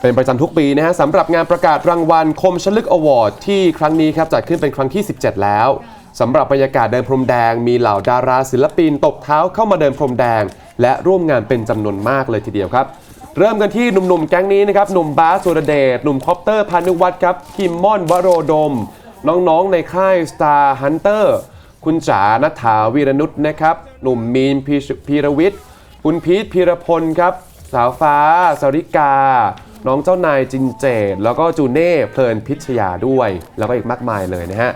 เป็นประจำทุกปีนะฮะสำหรับงานประกาศรางวัลคมชลึกอวอร์ดที่ครั้งนี้ครับจัดขึ้นเป็นครั้งที่ 17 แล้วสำหรับบรรยากาศเดินพรมแดงมีเหล่าดาราศิลปินตบเท้าเข้ามาเดินพรมแดง และร่วมงานเป็นจำนวนมากเลยทีเดียวครับ เริ่มกันที่หนุ่มๆแก๊งนี้นะครับหนุ่มบาสสุรเดชหนุ่มคอปเตอร์พานุวัฒน์ครับคิมมอนวโรดม น้องๆในค่าย Star Hunter คุณจ๋านัฐาวีรนุชนะครับหนุ่มมีนพีพีรวิทย์คุณพีทพีรพลครับสาวฟ้าสริกา น้องเจ้านายจินเจตแล้วก็จูเน่เพลินพิชยาด้วย แล้วก็อีกมากมายเลยนะฮะ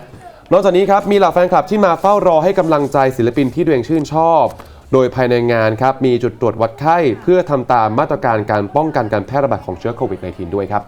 นอกจากนี้ครับมีเหล่าแฟนคลับที่มาเฝ้ารอให้กำลังใจศิลปินที่ตัวเองชื่นชอบ โดยภายในงานครับมีจุดตรวจวัดไข้ เพื่อทำตามมาตรการการป้องกันการแพร่ระบาดของเชื้อโควิด -19 ด้วยครับ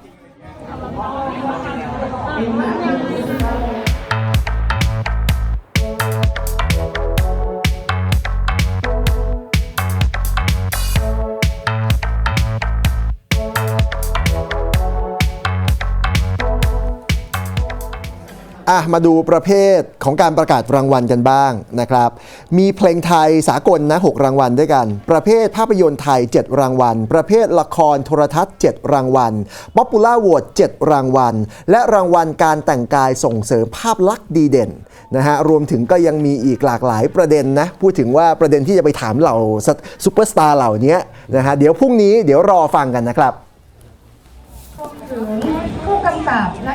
อะมาดูประเภทของการประกาศรางวัลกันบ้างนะครับ มีเพลงไทยสากลนะ 6 รางวัลด้วยกัน ประเภทภาพยนตร์ไทย 7 รางวัล ประเภทละครโทรทัศน์ 7 รางวัลป๊อปปูล่าโหวต7รางวัล และรางวัลการแต่งกายส่งเสริมภาพลักษณ์ดีเด่นนะฮะรวมถึงก็ยังมีอีกหลากหลายประเด็นนะ พูดถึงว่าประเด็นที่จะไปถามเหล่าซุปเปอร์สตาร์เหล่านี้นะฮะเดี๋ยวพรุ่งนี้เดี๋ยวรอฟังกันนะครับถึงผู้กำกับและ